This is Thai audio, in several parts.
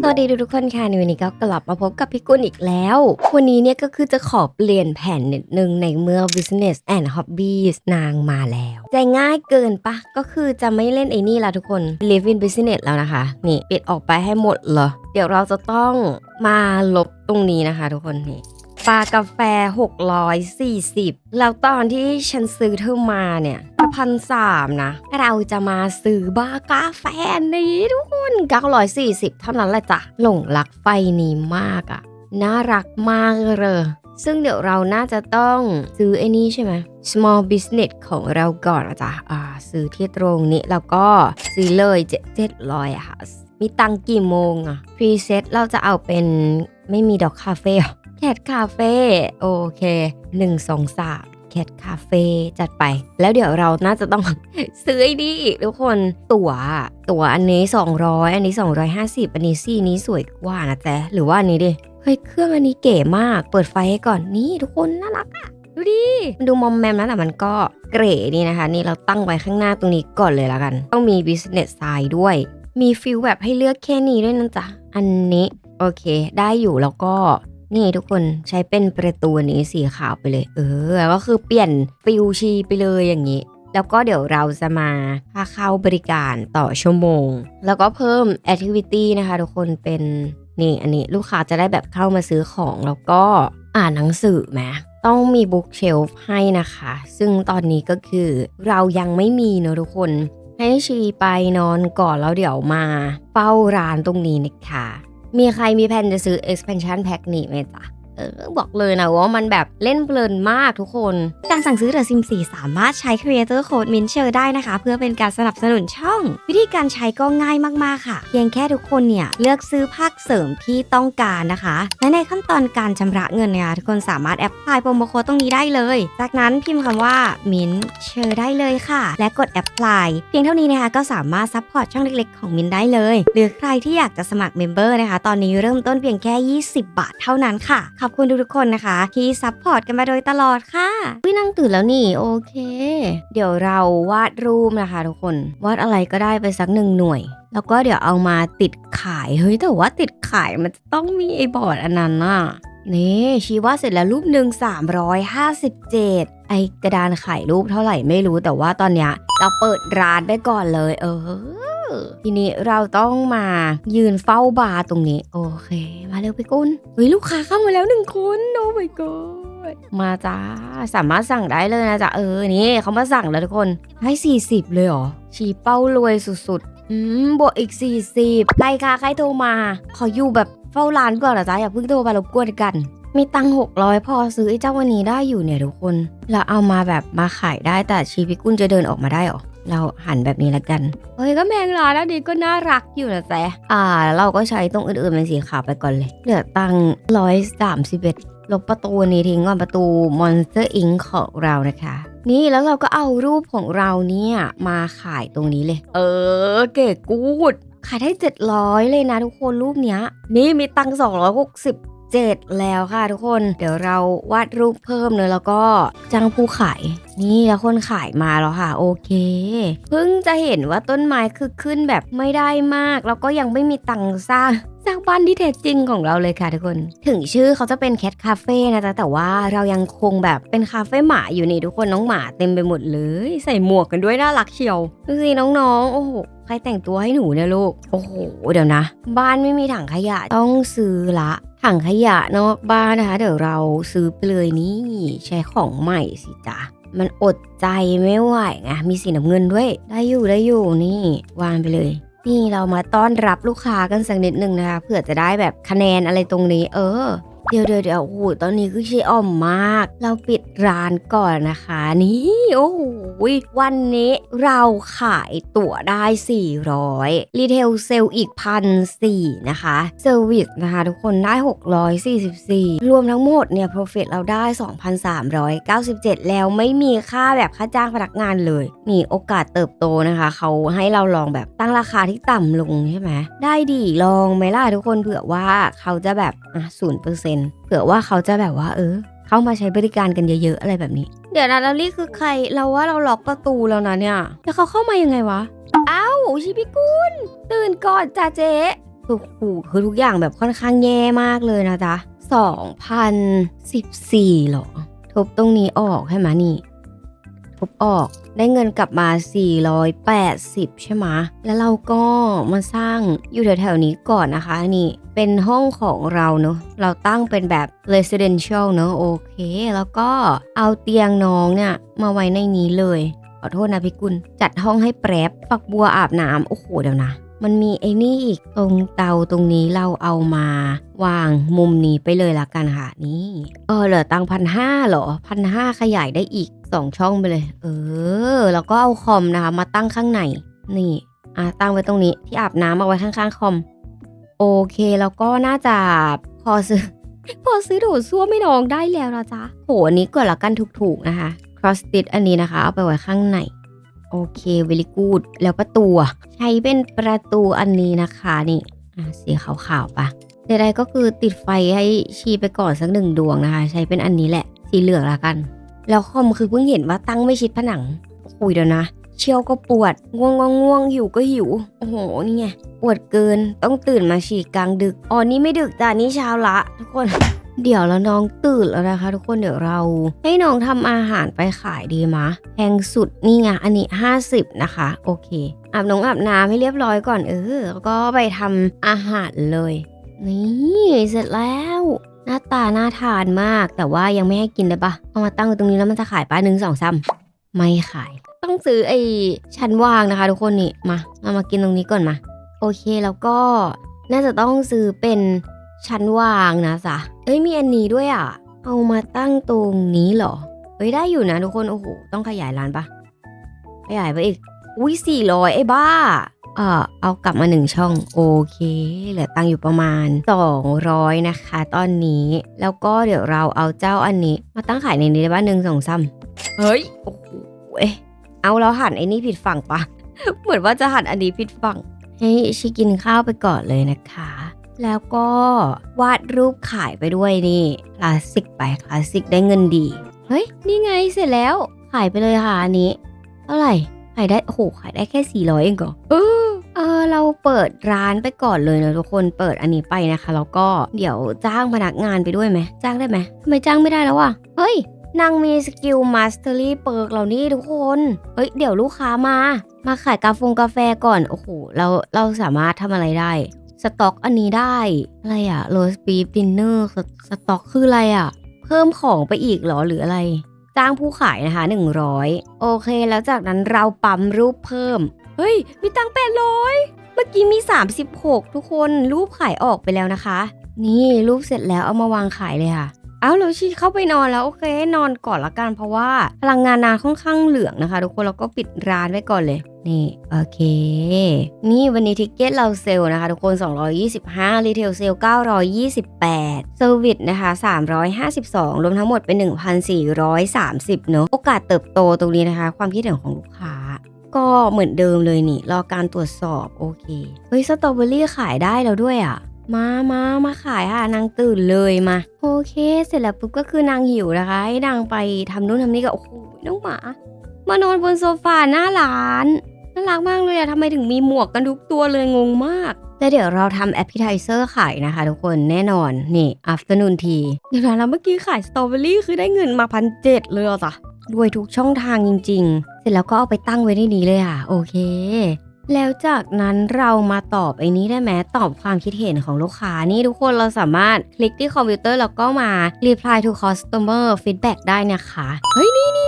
สวัสดีทุกคนค่ะในวันนี้ก็กลับมาพบกับพี่กุลอีกแล้ว วันนี้เนี่ยก็คือจะขอเปลี่ยนแผนนิดนึงในเมื่อ business and hobbies นางมาแล้วใจง่ายเกินปะก็คือจะไม่เล่นไอ้นี่ละทุกคน live in business แล้วนะคะ นี่ปิดออกไปให้หมดเหรอ เดี๋ยวเราจะต้องมาลบตรงนี้นะคะทุกคนนี่ ปลากาแฟ 640 แล้วตอนที่ฉันซื้อเธอมาเนี่ยพันสามนะ เราจะมาซื้อบากาแฟนี้ทุกคน 940 เท่านั้นแหละจ้ะ หลงรักไฟนี้มากอะ่ะ น่ารักมากเลยซึ่งเดี๋ยวเราน่าจะต้องซื้อไอ้นี่ใช่ไหม small business ของเราก่อนอะจ้ะอ่า ซื้อที่ตรงนี้แล้วก็ซื้อเลยเจ็ดร้อยอะค่ะ มีตังกี่โมงอะพรีเซตเราจะเอาเป็นไม่มีดอกคาเฟ่ แคทคาเฟ่โอเค1 2 3แคทคาเฟ่จัดไป แล้วเดี๋ยวเราน่าจะต้อง ซื้อไอ้นี่อีกทุกคนตั๋วตั๋วอันนี้ 200 อันนี้ 250 อันนี้ซี่นี้สวยกว่านะแจ๊ะหรือว่าอันนี้ดิเฮ้ยเครื่องอันนี้เก๋มาก เปิดไฟให้ก่อนนี่ทุกคนน่ารักอะดูดิมันดูมอมแมมแล้วแต่มันก็เก๋นี่นะคะ นี่เราตั้งไว้ข้างหน้าตรงนี้ก่อนเลยละกัน ต้องมี business side ด้วย มีฟิลแบบให้เลือกแค่นี้ด้วยนะจ๊ะอันนี้โอเค ได้อยู่แล้วก็ นี่ทุกคนใช้เป็นประตูนี้สีขาวไปเลย เออ ก็คือเปลี่ยนฟิลชีไปเลยอย่างนี้ แล้วก็เดี๋ยวเราจะมาค่าเข้าบริการต่อชั่วโมง แล้วก็เพิ่ม activity นะคะทุกคนเป็นนี่อันนี้ลูกค้าจะได้แบบเข้ามาซื้อของแล้วก็อ่านหนังสือไหมต้องมีบุ๊กเชลฟ์ให้นะคะ ซึ่งตอนนี้ก็คือเรายังไม่มีเนอะทุกคน ให้ชีไปนอนก่อนแล้วเดี๋ยวมาเฝ้าร้านตรงนี้นะคะ มีใครมีแผนจะซื้อ expansion pack นี้ไหมจ๊ะ บอกเลยนะว่ามันแบบเล่นเพลินมากทุกคน การสั่งซื้อ The Sims 4 สามารถใช้ Creator Code Mint เชอร์ได้นะคะ เพื่อเป็นการสนับสนุนช่อง วิธีการใช้ก็ง่ายมากๆค่ะ เพียงแค่ทุกคนเนี่ยเลือกซื้อภาคเสริมที่ต้องการนะคะ และในขั้นตอนการชำระเงินเนี่ยทุกคนสามารถแอปพลายโปรโมโค้ดตรงนี้ได้เลย จากนั้นพิมพ์คำว่า Mint เชอได้เลยค่ะ และกดแอปพลายเพียงเท่านี้นะคะก็สามารถซัพพอร์ตช่องเล็กๆของ Mint ได้เลย หรือใครที่อยากจะสมัครเมมเบอร์นะคะ ตอนนี้เริ่มต้นเพียงแค่ 20 บาทเท่านั้นค่ะอบคุณทุกๆคนนะคะ ที่ซัพพอร์ตกันมาโดยตลอดค่ะวินั่งตื่นแล้วนี่โอเค เดี๋ยวเราวาดรูปนะคะทุกคน วาดอะไรก็ได้ไปสักหนึ่งหน่วย แล้วก็เดี๋ยวเอามาติดขายเฮ้ยแต่ว่าติดขายมันจะต้องมีไอ้บอร์ดอันนั้นน่ะ นี่ชีวาเสร็จแล้วรูปหนึ่ง357 ไอกระดานไขายรูปเท่าไหร่ไม่รู้แต่ว่าตอนเนี้ยเราเปิดร้านไปก่อนเลย เออ ทีนี้เราต้องมายืนเฝ้าบาร์ตรงนี้ โอเค มาเร็วไปกุนเฮ้ยลูกค้าเข้ามาแล้วหนึ่งคนโอ้ my god มาจ้า สามารถสั่งได้เลยนะจ๊ะ เออ นี่เขามาสั่งแล้วทุกคน ให้ 40 เลยเหรอ ชีเป้ารวยสุดๆ อืม บวกอีก 40ใครคะใครโทรมา ขออยู่แบบ เฝ้าร้านก่อนเหรอจ๊ะอย่าเพิ่งโทรมารบกวนกัน มีตังค์600พอซื้อไอ้เจ้าวันนี้ได้อยู่เนี่ยทุกคนแล้วเอามาแบบมาขายได้แต่ชีพิกุลจะเดินออกมาได้เหรอเราหันแบบนี้ละกันเฮ้ยก็แมงลาแล้วดีก็น่ารักอยู่นะแจ๊อ่าแล้วเราก็ใช้ตรงอื่นๆเป็นสีขาวไปก่อนเลย เหลือตังค์ร้อยสามสิบเอ็ดลบประตูนี้ทิ้งก่อนประตู Monster Inc ของเรานะคะ นี่แล้วเราก็เอารูปของเราเนี่ยมาขายตรงนี้เลย เออ เก๋กูด ขายได้ 700 เลยนะทุกคนรูปเนี้ย นี่มีตังค์ 7 แล้วค่ะทุกคน เดี๋ยวเราวาดรูปเพิ่มเลยแล้วก็จ้างผู้ขายนี่แล้วคนขายมาแล้วค่ะ โอเค เพิ่งจะเห็นว่าต้นไม้คือขึ้นแบบไม่ได้มาก แล้วก็ยังไม่มีตังค์สร้างสร้างบ้านที่แท้จริงของเราเลยค่ะทุกคน ถึงชื่อเขาจะเป็นแคทคาเฟ่นะจ๊ะแต่ว่าเรายังคงแบบเป็นคาเฟ่หมาอยู่นี่ทุกคนน้องหมาเต็มไปหมดเลย ใส่หมวกกันด้วยน่ารักเชียวดูสิน้องๆ โอ้โหใครแต่งตัวให้หนูเนี่ยลูก โอ้โห เดี๋ยวนะ บ้านไม่มีถังขยะต้องซื้อละ ถังขยะนอกบ้านนะคะ เดี๋ยวเราซื้อไปเลยนี่ใช้ของใหม่สิจ๊ะมันอดใจไม่ไหวไงมีสีน้ำเงินด้วย ได้อยู่ได้อยู่นี่ วางไปเลย นี่เรามาต้อนรับลูกค้ากันสักนิดหนึ่งนะคะเผื่อจะได้แบบคะแนนอะไรตรงนี้ เออ เดี๋ยวเดี๋ยวเดี๋ยวโอ้โหตอนนี้คือชีอ่อมมาก เราปิดร้านก่อนนะคะ นี่โอ้โหวันนี้เราขายตั๋วได้ 400รีเทลเซลอีกพันสี่นะคะเซอร์วิสนะคะ ทุกคนได้ 644 รวมทั้งหมดเนี่ย profit เราได้ 2,397 แล้วไม่มีค่าแบบค่าจ้างพนักงานเลย มีโอกาสเติบโตนะคะ เขาให้เราลองแบบตั้งราคาที่ต่ำลงใช่ไหมได้ดีลองไหมล่ะทุกคนเผื่อว่าเขาจะแบบอะศูนย์เปอร์เซ็นต์เผื่อว่าเขาจะแบบว่าเออ เข้ามาใช้บริการกันเยอะๆอะไรแบบนี้ เดี๋ยวนะแล้วนี่คือใคร เราว่าเราล็อกประตูแล้วนะเนี่ย แล้วเขาเข้ามายังไงวะ เอ้าชิพิกุลตื่นก่อนจ้าเจ๊คือขู่คือทุกอย่างแบบค่อนข้างแย่มากเลยนะจ๊ะ2014หรอ ทบตรงนี้ออกใช่ไหมนี่ ทุบออก ได้เงินกลับมา 480 ใช่ไหมแล้วเราก็มาสร้างอยู่แถวๆนี้ก่อนนะคะ นี่เป็นห้องของเราเนอะเราตั้งเป็นแบบ residential เนอะโอเค แล้วก็เอาเตียงน้องเนี่ย มาไว้ในนี้เลย ขอโทษนะพี่กุล จัดห้องให้แปรบฝักบัวอาบน้ำโอ้โหเดี๋ยวนะมันมีไอ้นี่อีกตรงเตาตรงนี้เราเอามาวางมุมนี้ไปเลยละกันค่ะนี่เออเหลือตังพันห้าเหรอพันห้าขยายได้อีก สองช่องไปเลย เออ แล้วก็เอาคอมนะคะ มาตั้งข้างใน นี่ อะตั้งไว้ตรงนี้ ที่อาบน้ำเอาไว้ข้างๆคอม โอเค แล้วก็น่าจะพอซื้อ พอซื้อโถส้วมไม่น้องได้แล้วนะจ๊ะโหอันนี้ก่อนละกันถูกๆนะคะ cross stitch อันนี้นะคะ เอาไปไว้ข้างใน โอเค very good แล้วประตู ใช้เป็นประตูอันนี้นะคะ นี่ อะสีขาวๆปะใดๆก็คือติดไฟให้ชีไปก่อนสักหนึ่งดวงนะคะ ใช้เป็นอันนี้แหละ สีเหลืองละกัน แล้วคอมคือเพิ่งเห็นว่าตั้งไม่ชิดผนังคุยเดี๋ยวนะ เชี่ยวก็ปวด ง่วงก็ง่วงหิวก็หิว โอ้โห นี่ไง ปวดเกิน ต้องตื่นมาฉี่กลางดึก อ๋อ นี่ไม่ดึกจ้ะนี่เช้าละ ทุกคน เดี๋ยวแล้วน้องตื่นแล้วนะคะ ทุกคน เดี๋ยวเรา ให้น้องทำอาหารไปขายดีมะ แพงสุด นี่ไง อันนี้ 50 นะคะ โอเค อาบน้องอาบน้ำให้เรียบร้อยก่อน เออ แล้วก็ไปทำอาหารเลย นี่ เสร็จแล้ว หน้าตาน่าทานมาก แต่ว่ายังไม่ให้กินได้ปะเอามาตั้งตรงนี้แล้วมันจะขายป้าหนึ่งสองซ้ำไม่ขาย ต้องซื้อไอ้ชั้นวางนะคะ ทุกคนนี่มาเรามากินตรงนี้ก่อนมา โอเคแล้วก็น่าจะต้องซื้อเป็นชั้นวางนะจ๊ะเอ้ยมีอันนี้ด้วยอะ เอามาตั้งตรงนี้เหรอ เอ้ยได้อยู่นะทุกคนโอ้โหต้องขยายร้านปะขยายไปอีกอุ้ยสี่ร้อยไอ้บ้า เออเอากลับมาหนึ่งช่อง โอเค เหลือตังค์อยู่ประมาณ 200 นะคะ ตอนนี้แล้วก็เดี๋ยวเราเอาเจ้าอันนี้ มาตั้งขายในนี้ได้บ้านหนึ่งสองซ้ำเฮ้ย โอ้โหเอ๊ะเอาเราหันไอ้นี่ผิดฝั่งปะเหมือนว่าจะหันอันนี้ผิดฝั่ง ให้ชิกินข้าวไปก่อนเลยนะคะ แล้วก็วาดรูปขายไปด้วยนี่คลาสสิกไปคลาสสิกได้เงินดี เฮ้ย นี่ไงเสร็จแล้ว ขายไปเลยค่ะอันนี้ เท่าไหร่ขายได้โอ้โหขายได้แค่ 400 เองเหรอเออ เออเราเปิดร้านไปก่อนเลยนะทุกคนเปิดอันนี้ไปนะคะแล้วก็เดี๋ยวจ้างพนักงานไปด้วยไหมจ้างได้ไหมทำไมจ้างไม่ได้แล้วอะเฮ้ยนางมีสกิลมาสเตอรี่เปิร์กเหล่านี้ทุกคนเฮ้ยเดี๋ยวลูกค้ามา มาขายกาแฟกาแฟก่อนโอ้โหเราเราสามารถทำอะไรได้สต็อกอันนี้ได้ อะไรอะโรสบีฟดินเนอร์สต็อกคืออะไรอะเพิ่มของไปอีกเหรอหรืออะไร จ้างผู้ขายนะคะ 100 โอเค แล้วจากนั้นเราปั๊มรูปเพิ่ม เฮ้ย มีตังค์800เมื่อกี้มี 36 ทุกคนรูปขายออกไปแล้วนะคะ นี่รูปเสร็จแล้วเอามาวางขายเลยค่ะเอาแล้วชีเข้าไปนอนแล้วโอเคนอนก่อนละกันเพราะว่าพลังงานนานค่อนข้างเหลืองนะคะ ทุกคนเราก็ปิดร้านไว้ก่อนเลย นี่โอเค นี่วันนี้ทิกเก็ตเราเซลล์นะคะ ทุกคน 225รีเทลเซลล์928เซอร์วิสนะคะ 352 รวมทั้งหมดเป็น 1,430 เนอะโอกาสเติบโตตรงนี้นะคะ ความคิดเห็นของลูกค้า ก็เหมือนเดิมเลยนี่ รอการตรวจสอบโอเค เฮ้ยสตรอเบอรี่ขายได้แล้วด้วยอะ มามามาขายค่ะนางตื่นเลยมา โอเค เสร็จแล้วปุ๊บก็คือนางหิวนะคะให้นางไปทำนู่นทำนี่ก็โอ้โหน้องหมามานอนบนโซฟาหน้าร้านน่ารักมากเลยอะทำไมถึงมีหมวกกันทุกตัวเลยงงมากแล้วเดี๋ยวเราทำแอปเปิลไทเซอร์ขายนะคะทุกคนแน่นอนนี่ afternoon tea เดี๋ยวนะแล้วเมื่อกี้ขายสตรอเบอรี่คือได้เงินมาพันเจ็ดเลยอะจ้ะด้วยทุกช่องทางจริง ๆ ร็จแล้วก็เอาไปตั้งไว้ในนี้เลยอะ โอเค แล้วจากนั้นเรามาตอบไอ้นี้ได้ไหมตอบความคิดเห็นของลูกค้านี่ทุกคนเราสามารถคลิกที่คอมพิวเตอร์แล้วก็มา reply to customer feedback ได้นะคะ เฮ้ยนี่นี่นี่นี่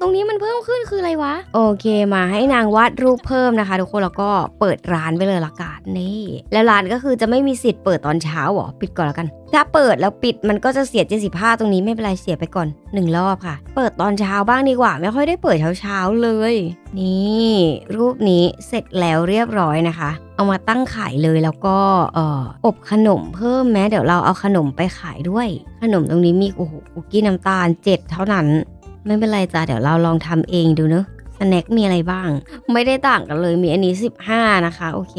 ตรงนี้มันเพิ่มขึ้นคืออะไรวะ โอเคมาให้นางวาดรูปเพิ่มนะคะ ทุกคนแล้วก็เปิดร้านไปเลยละกันนี่ แล้วร้านก็คือจะไม่มีสิทธิ์เปิดตอนเช้าหรอปิดก่อนละกัน ถ้าเปิดแล้วปิดมันก็จะเสีย75ตรงนี้ไม่เป็นไรเสียไปก่อนหนึ่งรอบค่ะ เปิดตอนเช้าบ้างดีกว่า ไม่ค่อยได้เปิดเช้าๆเลย นี่ รูปนี้เสร็จแล้วเรียบร้อยนะคะเอามาตั้งขายเลยแล้วก็เอ่ออบขนมเพิ่มแม้เดี๋ยวเราเอาขนมไปขายด้วย ขนมตรงนี้มีโอ้โหคุกกี้น้ำตาลเจ็ดเท่านั้น ไม่เป็นไรจ้ะเดี๋ยวเราลองทำเองดูเนอะสแน็คมีอะไรบ้าง ไม่ได้ต่างกันเลยมีอันนี้ 15 นะคะ โอเค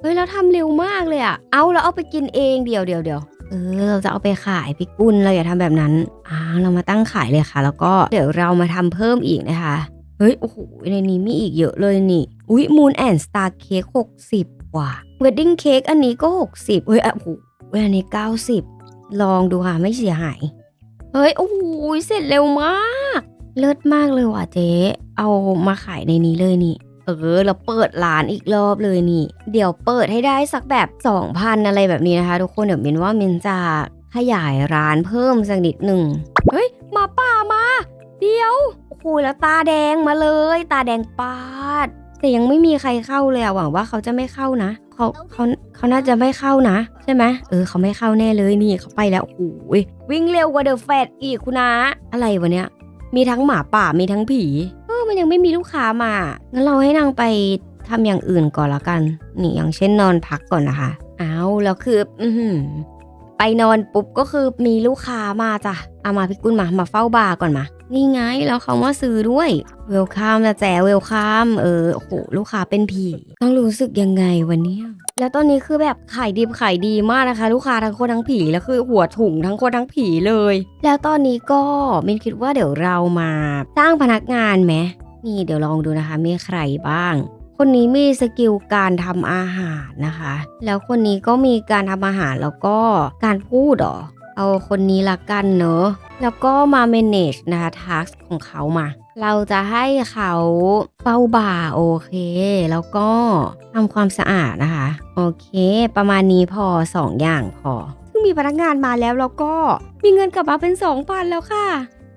เฮ้ยเราทำเร็วมากเลยอะเอาเราเอาไปกินเองเดี๋ยวเดี๋ยวเดี๋ยวเออเราจะเอาไปขายพี่กุลเราอย่าทำแบบนั้นอ่าเรามาตั้งขายเลยค่ะ แล้วก็เดี๋ยวเรามาทำเพิ่มอีกนะคะเฮ้ยโอ้โหในนี้มีอีกเยอะเลยนี่ อุ๊ยมูนแอนสตาร์เค้กหกสิบว่ะเวดดิ้งเค้กอันนี้ก็ 60เฮ้ยอะโอ้โหเว้ยอันนี้ 90 ลองดูค่ะ ไม่เสียหาย เฮ้ยโอ้โหเสร็จเร็วมาก เลิศมากเลยว่ะเจ๊เอามาขายในนี้เลยนี่ เออแล้วเปิดร้านอีกรอบเลยนี่ เดี๋ยวเปิดให้ได้สักแบบ 2,000 อะไรแบบนี้นะคะ ทุกคนเดี๋ยวมินว่ามินจะขยายร้านเพิ่มสักนิดหนึ่งเฮ้ยมาป่ามา เดี๋ยวโอ้โหแล้วตาแดงมาเลย ตาแดงปาด แต่ยังไม่มีใครเข้าเลยอะหวังว่าเขาจะไม่เข้านะเขาเขาเขาน่าจะไม่เข้านะใช่ไหมเออเขาไม่เข้าแน่เลยนี่เขาไปแล้วโอ้โหวิ่งเร็วกว่าเดอะแฟดอีกคุณนะอะไรวะเนี่ยมีทั้งหมาป่ามีทั้งผีเออมันยังไม่มีลูกค้ามางั้นเราให้นางไปทำอย่างอื่นก่อนละกัน นี่อย่างเช่นนอนพักก่อนนะคะเอาแล้วคือ อืไปนอนปุ๊บก็คือมีลูกค้ามาจ้ะเอามาพี่กุลมามาเฝ้าบาร์ก่อนมา นี่ไงแล้วเขามาซื้อด้วยเวลคัมนะแจเวลคัมเออโอ้โหลูกค้าเป็นผีต้องรู้สึกยังไงวันนี้แล้วตอนนี้คือแบบขายดีขายดีมากนะคะ ลูกค้าทั้งคนทั้งผีแล้วคือหัวถุงทั้งคนทั้งผีเลย แล้วตอนนี้ก็มินคิดว่าเดี๋ยวเรามาจ้างพนักงานไหมนี่เดี๋ยวลองดูนะคะมีใครบ้าง คนนี้มีสกิลการทำอาหารนะคะ แล้วคนนี้ก็มีการทำอาหารแล้วก็การพูดหรอเอาคนนี้ละกันเนอะ แล้วก็มา manage นะคะ task ของเขามา เราจะให้เขาเฝ้าบ่าโอเค แล้วก็ทำความสะอาดนะคะ โอเค ประมาณนี้พอ 2 อย่างพอ ซึ่งมีพนักงานมาแล้วแล้วก็มีเงินกลับมาเป็น2,000แล้วค่ะ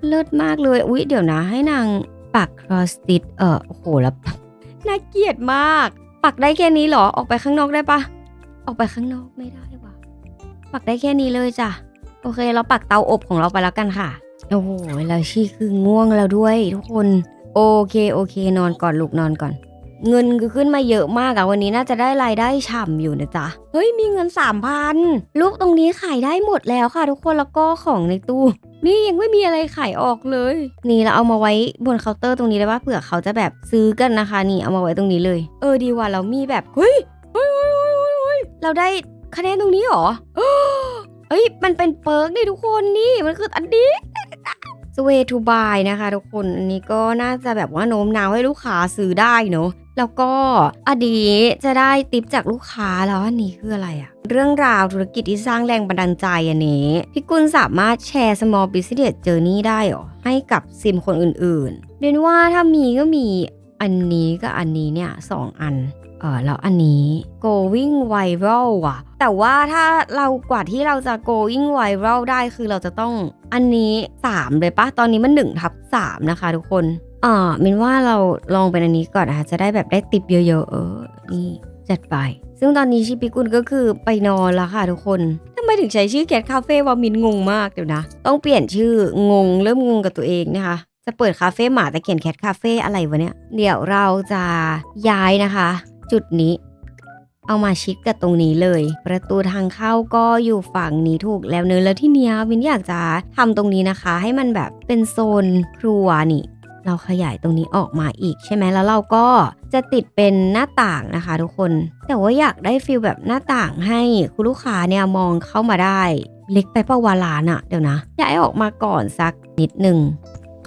เลิศมากเลย อุ๊ย เดี๋ยวนะให้นางปัก cross stitch เออโอ้โหแล้วน่าเกลียดมาก ปักได้แค่นี้เหรอ ออกไปข้างนอกได้ปะออกไปข้างนอกไม่ได้วะปักได้แค่นี้เลยจ้ะ อเค เราปักเตาอบของเราไปแล้วกันค่ะ โอ้โหแล้วชี่คือง่วงแล้วด้วย ทุกคน โอเคโอเค นอนก่อนลูกนอนก่อน เงินคือขึ้นมาเยอะมากอะวันนี้น่าจะได้รายได้ฉ่ำอยู่นะจ๊ะ เฮ้ยมีเงินสามพันลูกตรงนี้ขายได้หมดแล้วค่ะ ทุกคนแล้วก็ของในตู้ นี่ยังไม่มีอะไรขายออกเลย นี่เราเอามาไว้บนเคาน์เตอร์ตรงนี้ได้ปะเผื่อเขาจะแบบซื้อกันนะคะ นี่เอามาไว้ตรงนี้เลย เออดีว่าเรามีแบบเฮ้ยเฮ้ยเฮ้ยเฮ้ยเฮ้ยเราได้คะแนนตรงนี้หรอ เอ้ย มันเป็นเปิร์กนี่ทุกคนนี่ มันคืออันนี้ Sway to buy นะคะทุกคนอันนี้ก็น่าจะแบบว่าโน้มน้าวให้ลูกค้าซื้อได้เนอะแล้วก็อันนี้จะได้ติปจากลูกค้าแล้วอันนี้คืออะไรอะเรื่องราวธุรกิจที่สร้างแรงบันดาลใจอันนี้พี่กุลสามารถแชร์ small business journey ได้หรอให้กับซิมคนอื่นๆเรียนว่าถ้ามีก็มีอันนี้กับอันนี้เนี่ยสองอัน เออแล้วอันนี้ going viral ว่ะ แต่ว่าถ้าเรากว่าที่เราจะ going viral ได้คือเราจะต้องอันนี้ 3 เลยปะตอนนี้มัน1ทับ3นะคะทุกคนอ่ามินว่าเราลองเป็นอันนี้ก่อนนะคะจะได้แบบได้ติปเยอะๆ เออ นี่จัดไป ซึ่งตอนนี้ชิปิกุลก็คือไปนอนแล้วค่ะทุกคนทำไมถึงใช้ชื่อแคทคาเฟ่วามินงงมากเดี๋ยวนะ ต้องเปลี่ยนชื่องงเริ่มงงกับตัวเองนะคะจะเปิดคาเฟ่หมาแต่เขียนแคทคาเฟ่อะไรวะเนี่ย เดี๋ยวเราจะย้ายนะคะ จุดนี้ เอามาชิดกับตรงนี้เลย ประตูทางเข้าก็อยู่ฝั่งนี้ถูกแล้วเนอะแล้วที่เนี้ยวินอยากจะทำตรงนี้นะคะ ให้มันแบบเป็นโซนครัวนี่ เราขยายตรงนี้ออกมาอีกใช่ไหมแล้วเราก็จะติดเป็นหน้าต่างนะคะ ทุกคน แต่ว่าอยากได้ฟิลแบบหน้าต่างให้คุณลูกค้าเนี่ยมองเข้ามาได้ เล็กไปเปะวาลานอะเดี๋ยวนะย้ายออกมาก่อนสักนิดหนึ่ง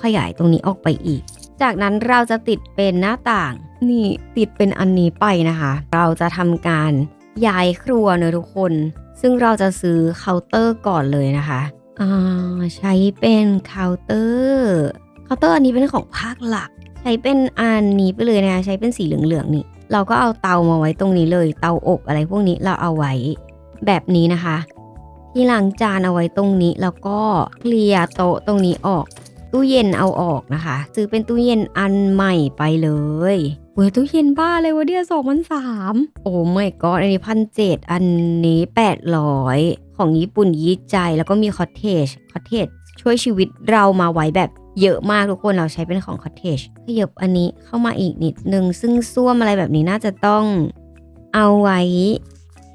ขยายตรงนี้ออกไปอีก จากนั้นเราจะติดเป็นหน้าต่าง นี่ติดเป็นอันนี้ไปนะคะ เราจะทำการย้ายครัวเนอะทุกคน ซึ่งเราจะซื้อเคาน์เตอร์ก่อนเลยนะคะอ่าใช้เป็นเคาน์เตอร์เคาน์เตอร์อันนี้เป็นของภาคหลัก ใช้เป็นอันนี้ไปเลยนะคะใช้เป็นสีเหลืองๆนี่ เราก็เอาเตามาไว้ตรงนี้เลย เตาอบอะไรพวกนี้เราเอาไว้แบบนี้นะคะ ที่ล้างจานเอาไว้ตรงนี้แล้วก็เคลียร์โต๊ะตรงนี้ออก ตู้เย็นเอาออกนะคะ ซื้อเป็นตู้เย็นอันใหม่ไปเลยเว้ยตู้เย็นบ้าเลยวะเดียสองพันสามโอ้ไม่ก็อันนี้พันเจ็ดอันนี้แปดร้อยของญี่ปุ่นยีใจแล้วก็มีคอตเทจคอตเทจช่วยชีวิตเรามาไว้แบบเยอะมากทุกคนเราใช้เป็นของคอตเทจขยับอันนี้เข้ามาอีกนิดนึง ซึ่งส้วมอะไรแบบนี้น่าจะต้องเอาไว้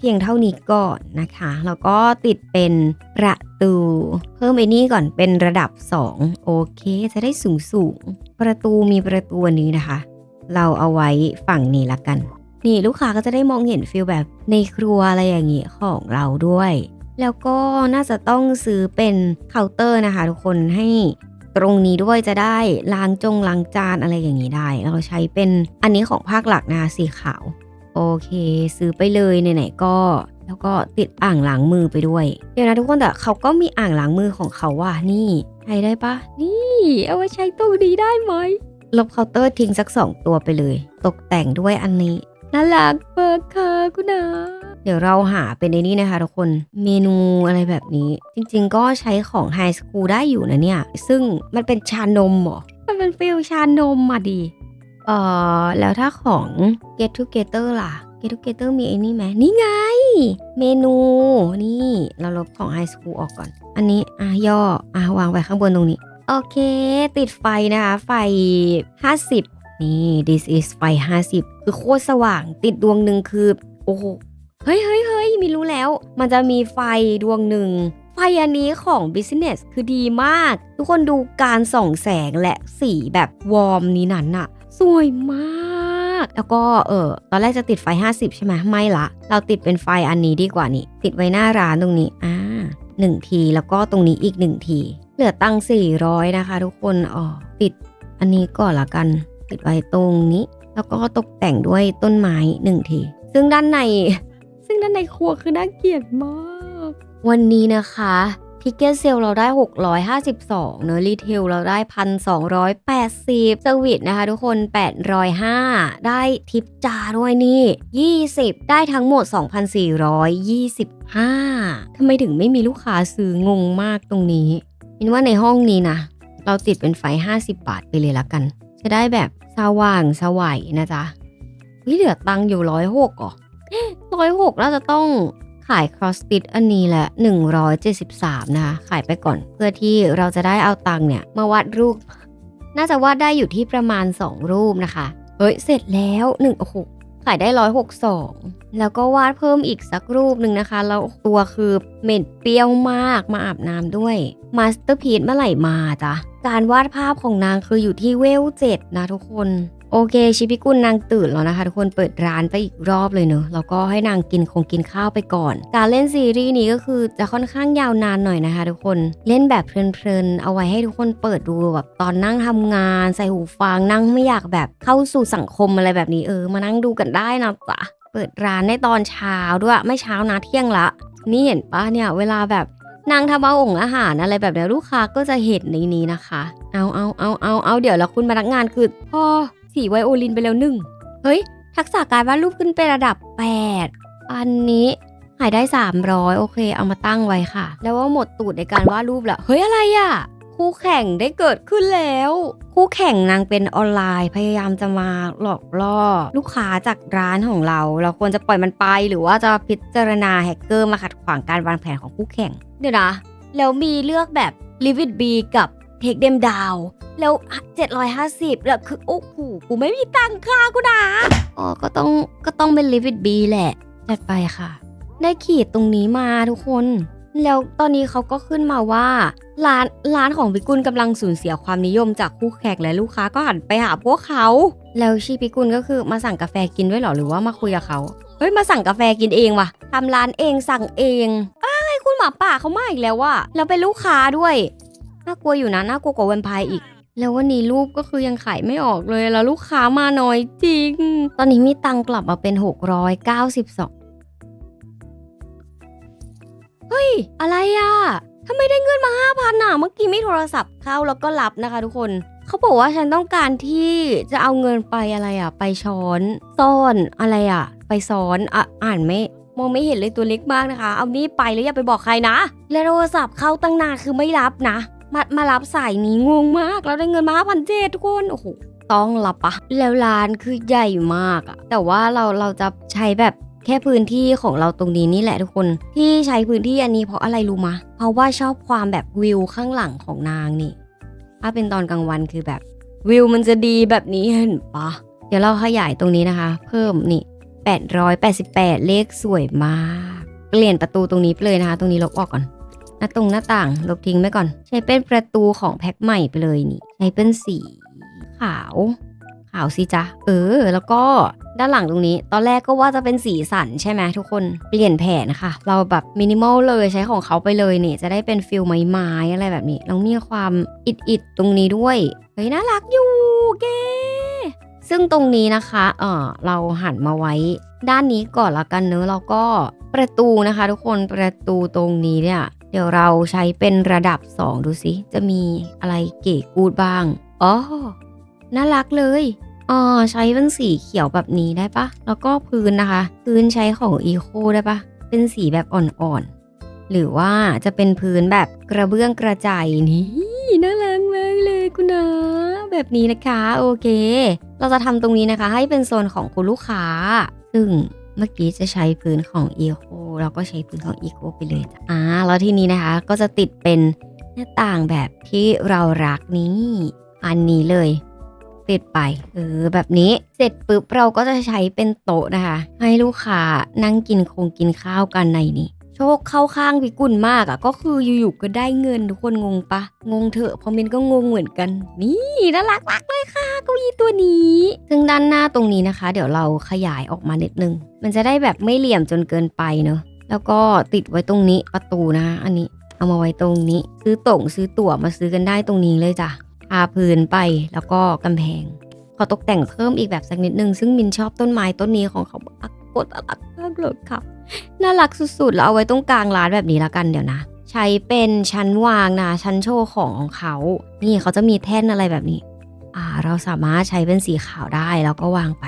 พียงเท่านี้ก่อนนะคะ แล้วก็ติดเป็นประตู เพิ่มไอ้นี่ก่อนเป็นระดับ 2 โอเค จะได้สูงสูง ประตูมีประตูนี้นะคะ เราเอาไว้ฝั่งนี้ละกัน นี่ลูกค้าก็จะได้มองเห็นฟิลแบบในครัวอะไรอย่างนี้ของเราด้วย แล้วก็น่าจะต้องซื้อเป็นเคาน์เตอร์นะคะ ทุกคนให้ตรงนี้ด้วยจะได้ล้างจงล้างจานอะไรอย่างนี้ได้เราใช้เป็นอันนี้ของภาคหลักนะคะสีขาว โอเค ซื้อไปเลยไหนๆก็ แล้วก็ติดอ่างล้างมือไปด้วย เดี๋ยวนะทุกคนแต่เขาก็มีอ่างล้างมือของเขาว่ะนี่ใช้ได้ปะนี่ เอาไว้ใช้ตู้นี้ได้ไหมลบเคาน์เตอร์ทิ้งสักสองตัวไปเลย ตกแต่งด้วยอันนี้น่ารักเบิร์ค่ะคุณนาเดี๋ยวเราหาเป็นในนี้นะคะทุกคนเมนูอะไรแบบนี้ จริงๆก็ใช้ของไฮสคูลได้อยู่นะเนี่ย ซึ่งมันเป็นชานมเหรอมันเป็นฟิลชานมมาดี เอ่อแล้วถ้าของ Get Together ล่ะ Get Together มีไอ้นี่ไหมนี่ไง เมนูนี่ เราลบของ High School ออกก่อน อันนี้อะย่ออะวางไว้ข้างบนตรงนี้ โอเค ติดไฟนะคะ ไฟ 50 นี่ this is ไฟ 50 คือโคตรสว่าง ติดดวงหนึ่งคือ โอ้โห เฮ้ยเฮ้ยเฮ้ยมีรู้แล้ว มันจะมีไฟดวงหนึ่งไฟอันนี้ของ Business คือดีมาก ทุกคนดูการส่องแสงและสีแบบวอร์มนี้นั้นอะ สวยมาก แล้วก็เออตอนแรกจะติดไฟ 50 ใช่ไหมไม่ละ เราติดเป็นไฟอันนี้ดีกว่านี่ ติดไว้หน้าร้านตรงนี้อ่าหนึ่งทีแล้วก็ตรงนี้อีกหนึ่งที เหลือตังค์400นะคะ ทุกคนอ๋อติดอันนี้ก่อนละกัน ติดไว้ตรงนี้ แล้วก็ตกแต่งด้วยต้นไม้หนึ่งที ซึ่งด้านใน ซึ่งด้านในครัวคือน่าเกลียดมาก วันนี้นะคะ ทิกเก็ตเซลเราได้ 652เนอะรีเทลเราได้ 1,280เซอร์วิสนะคะทุกคน 805 ได้ทิปจาด้วยนี่ 20 ได้ทั้งหมด 2,425ทำไมถึงไม่มีลูกค้าซื้องงมากตรงนี้มินว่าในห้องนี้นะ เราติดเป็นไฟ 50 บาทไปเลยละกัน จะได้แบบสว่างสวัยนะจ๊ะเฮ้ยเหลือตังอยู่ร้อยหกอะร้อยหกน่าจะต้อง ขาย cross stitch อันนี้แหละ 173 นะคะ ขายไปก่อน เพื่อที่เราจะได้เอาตังค์เนี่ย มาวาดรูป น่าจะวาดได้อยู่ที่ประมาณ 2 รูปนะคะ เฮ้ย เสร็จแล้ว1โอ้โหขายได้ 162 แล้วก็วาดเพิ่มอีกสักรูปหนึ่งนะคะ แล้วตัวคือเหม็นเปรี้ยวมากมาอาบน้ำด้วยมาสเตอร์พี e เมื่อไหร่มาจ๊ะการวาดภาพของนางคืออยู่ที่เวลเจ็ดนะทุกคน โอเคชิพิกุลนางตื่นแล้วนะคะ ทุกคนเปิดร้านไปอีกรอบเลยเนอะแล้วก็ให้นางกินคงกินข้าวไปก่อน การเล่นซีรีส์นี้ก็คือจะค่อนข้างยาวนานหน่อยนะคะ ทุกคนเล่นแบบเพลินๆเอาไว้ให้ทุกคนเปิดดูแบบตอนนั่งทำงาน ใส่หูฟังนั่งไม่อยากแบบเข้าสู่สังคมอะไรแบบนี้เออ มานั่งดูกันได้นะจ๊ะเปิดร้านในตอนเช้าด้วยไม่เช้านะเที่ยงละ นี่เห็นปะเนี่ยเวลาแบบนางทำเอาองค์อาหารอะไรแบบเนี้ยลูกค้าก็จะเห็นในนี้นะคะ เอาเอาเอาเอาเอาเดี๋ยวแล้วคุณพนักงานคือพอ สีไวโอลินไปแล้วหนึ่งเฮ้ย ทักษะการวาดรูปขึ้นไประดับ 8 อันนี้ขายได้ 300 โอเค เอามาตั้งไว้ค่ะ แล้วว่าหมดตูดในการวาดรูปแล้วเฮ้ย อะไรอะคู่แข่งได้เกิดขึ้นแล้ว คู่แข่งนางเป็นออนไลน์ พยายามจะมาหลอกล่อ ลูกค้าจากร้านของเรา เราควรจะปล่อยมันไป หรือว่าจะพิจารณาแฮกเกอร์มาขัดขวางการวางแผนของคู่แข่ง เดี๋ยวนะ แล้วมีเลือกแบบ Live it be กับ Take them down แล้ว 750 แล้วคือโอ้โหกูไม่มีตังค่ากูนะอ๋อก็ต้องก็ต้องเป็น Live it be แหละ จัดไปค่ะ ได้ขีดตรงนี้มาทุกคน แล้วตอนนี้เขาก็ขึ้นมาว่าร้านร้านของพิกุลกำลังสูญเสียความนิยมจากคู่แข่งและลูกค้าก็หันไปหาพวกเขา แล้วชีพิกุลก็คือมาสั่งกาแฟกินด้วยเหรอหรือว่ามาคุยกับเขาเฮ้ยมาสั่งกาแฟกินเองว่ะทำร้านเองสั่งเองอ้าวไอ้คุณหมาป่าเขามาอีกแล้วว่ะแล้วเป็นลูกค้าด้วย น่ากลัวอยู่นะน่ากลัวกว่าแวมไพร์อีก แล้ววันนี้รูปก็คือยังขายไม่ออกเลยแล้วลูกค้ามาน้อยจริง ตอนนี้มีตังค์กลับมาเป็น 692 เฮ้ย อะไรอะทำไมได้เงินมา5,000น่ะเมื่อกี้ไม่โทรศัพท์เข้าแล้วก็รับนะคะทุกคนเขาบอกว่าฉันต้องการที่จะเอาเงินไปอะไรอะไปช้อนซ่อนอะไรอะไปซ้อนอะอ่านไม่มองไม่เห็นเลยตัวเล็กมากนะคะ เอานี่ไปแล้วอย่าไปบอกใครนะ แล้วโทรศัพท์เข้าตั้งนานคือไม่รับนะ มามารับสายนี้งงมาก แล้วได้เงินมาพันเจทุกคน โอ้โห ต้องรับปะ แล้วร้านคือใหญ่มากอะแต่ว่าเราเราจะใช้แบบแค่พื้นที่ของเราตรงนี้นี่แหละทุกคน ที่ใช้พื้นที่อันนี้เพราะอะไรรู้มะ เพราะว่าชอบความแบบวิวข้างหลังของนางนี่ ถ้าเป็นตอนกลางวันคือแบบวิวมันจะดีแบบนี้เห็นปะ เดี๋ยวเราขยายตรงนี้นะคะ เพิ่มนี่ 888 เลขสวยมาก เปลี่ยนประตูตรงนี้ไปเลยนะคะ ตรงนี้ลบออกก่อน หน้าตรงหน้าต่างลบทิ้งไปก่อน ใช้เป็นประตูของแพ็คใหม่ไปเลยนี่ ใช้เป็นสีขาว ขาวสิจ๊ะ เออ แล้วก็ด้านหลังตรงนี้ ตอนแรกก็ว่าจะเป็นสีสันใช่ไหมทุกคน เปลี่ยนแผนนะคะเราแบบมินิมอลเลยใช้ของเขาไปเลยนี่จะได้เป็นฟิลไม้ๆอะไรแบบนี้แล้วมีความอิดๆตรงนี้ด้วย เฮ้ยน่ารักอยู่เก๋ซึ่งตรงนี้นะคะ เออเราหันมาไว้ด้านนี้ก่อนละกันเนอะแล้วก็ประตูนะคะ ทุกคนประตูตรงนี้เนี่ย ดี๋ยวเราใช้เป็นระดับ 2 ดูสิ จะมีอะไรเก๋กูดบ้าง อ๋อ น่ารักเลยอ๋อใช้เป็นสีเขียวแบบนี้ได้ปะ แล้วก็พื้นนะคะ พื้นใช้ของอีโคได้ปะ เป็นสีแบบอ่อนๆ หรือว่าจะเป็นพื้นแบบกระเบื้องกระจายนี่น่ารักมากเลยคุณนะแบบนี้นะคะ โอเค เราจะทำตรงนี้นะคะ ให้เป็นโซนของคุณลูกค้า ซึ่ง เมื่อกี้จะใช้พื้นของอีโคเราก็ใช้พื้นของอีโคไปเลยจ้ะอ่าแล้วทีนี้นะคะก็จะติดเป็นหน้าต่างแบบที่เรารักนี้อันนี้เลย ติดไปเออแบบนี้เสร็จปุ๊บเราก็จะใช้เป็นโต๊ะนะคะ ให้ลูกค้านั่งกินคงกินข้าวกันในนี้ โชคเข้าข้างพิกุลมากอะ่ะ ก็คืออยู่ๆก็ได้เงินทุกคนงงปะงงเถอะพอมินก็งงเหมือนกัน นี่น่ารักมากเลยค่ะเก้าอี้ตัวนี้ซึ่งด้านหน้าตรงนี้นะคะ เดี๋ยวเราขยายออกมานิดนึง มันจะได้แบบไม่เหลี่ยมจนเกินไปเนอะแล้วก็ติดไว้ตรงนี้ประตูนะอันนี้เอามาไว้ตรงนี้ ซื้อต่งซื้อตั๋วมาซื้อกันได้ตรงนี้เลยจ้ะทาพื้นไปแล้วก็กำแพง ขอตกแต่งเพิ่มอีกแบบสักนิดนึงซึ่งมินชอบต้นไม้ต้นนี้ของเขามากโคตรน่ารักมากเลยค่ะ น่ารักสุดๆ แล้วเอาไว้ตรงกลางร้านแบบนี้ละกันเดี๋ยวนะ ใช้เป็นชั้นวางนะ ชั้นโชว์ของของเขา นี่เขาจะมีแท่นอะไรแบบนี้ อ่า เราสามารถใช้เป็นสีขาวได้แล้วก็วางไป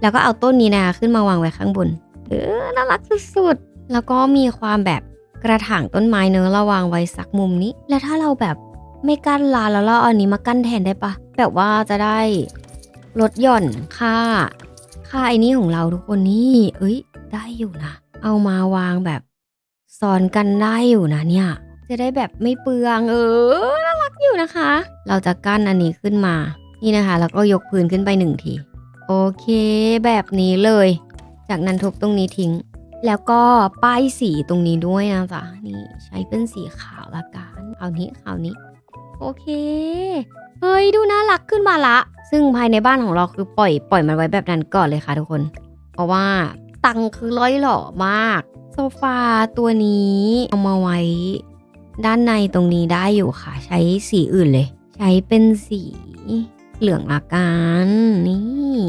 แล้วก็เอาต้นนี้นะขึ้นมาวางไว้ข้างบน เออ น่ารักสุดๆ แล้วก็มีความแบบกระถางต้นไม้เนื้อเราวางไว้สักมุมนี้ แล้วถ้าเราแบบไม่กั้นลานแล้วเราเอาอันนี้มากั้นแทนได้ปะแบบว่าจะได้ลดหย่อนค่า ค่าไอ้นี่ของเราทุกคนนี่ เอ้ย ได้อยู่นะ เอามาวางแบบซ้อนกันได้อยู่นะเนี่ย จะได้แบบไม่เปลืองเออน่ารักอยู่นะคะ เราจะกั้นอันนี้ขึ้นมา นี่นะคะ แล้วก็ยกพื้นขึ้นไปหนึ่งที โอเค แบบนี้เลย จากนั้นทุบตรงนี้ทิ้ง แล้วก็ป้ายสีตรงนี้ด้วยนะจ๊ะนี่ใช้เป็นสีขาวละกันคราวนี้คราวนี้ โอเค เฮ้ยดูน่ารักขึ้นมาละ ซึ่งภายในบ้านของเราคือปล่อย ปล่อยมันไว้แบบนั้นก่อนเลยค่ะทุกคน เพราะว่า ตังคือร้อยหล่อมาก โซฟาตัวนี้เอามาไว้ ด้านในตรงนี้ได้อยู่ค่ะ ใช้สีอื่นเลย ใช้เป็นสีเหลืองละกันนี่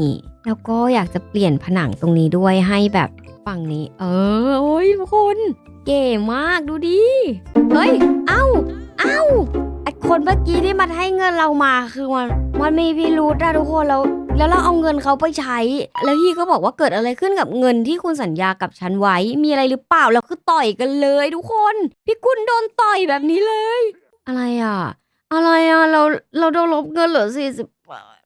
แล้วก็อยากจะเปลี่ยนผนังตรงนี้ด้วยให้แบบฝั่งนี้ เออ โอ้ยทุกคน เก๋มากดูดิ เฮ้ย เอ้า เอ้าไอคนเมื่อกี้ที่มันให้เงินเรามาคือมัน มันมีพิรุธอะทุกคนแล้วแล้วเราเอาเงินเขาไปใช้ แล้วพี่ก็บอกว่าเกิดอะไรขึ้นกับเงินที่คุณสัญญากับฉันไว้ มีอะไรหรือเปล่า แล้วคือต่อยกันเลยทุกคน พี่กุลโดนต่อยแบบนี้เลย อะไรอะ อะไรอะ เรา เราโดนลบเงินเหลือสี่สิบบาท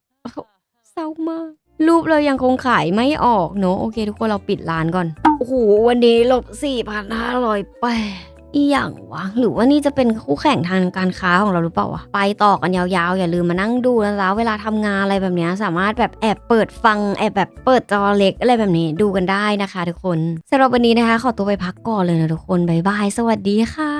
เศร้ามาก รูปเรายังคงขายไม่ออกเนอะโอเค ทุกคนเราปิดร้านก่อน โอ้โห วันนี้ลบสี่พันห้าร้อยแปดอีอย่างวะหรือว่านี่จะเป็นคู่แข่งทางการค้าของเราหรือเปล่าวะไปต่อกันยาวๆ อย่าลืมมานั่งดูนะจ๊ะเวลาทำงานอะไรแบบนี้สามารถแบบแอบเปิดฟังแอบแบบเปิดจอเล็กอะไรแบบนี้ดูกันได้นะคะ ทุกคนสำหรับวันนี้นะคะ ขอตัวไปพักก่อนเลยนะทุกคนบ๊ายบายสวัสดีค่ะ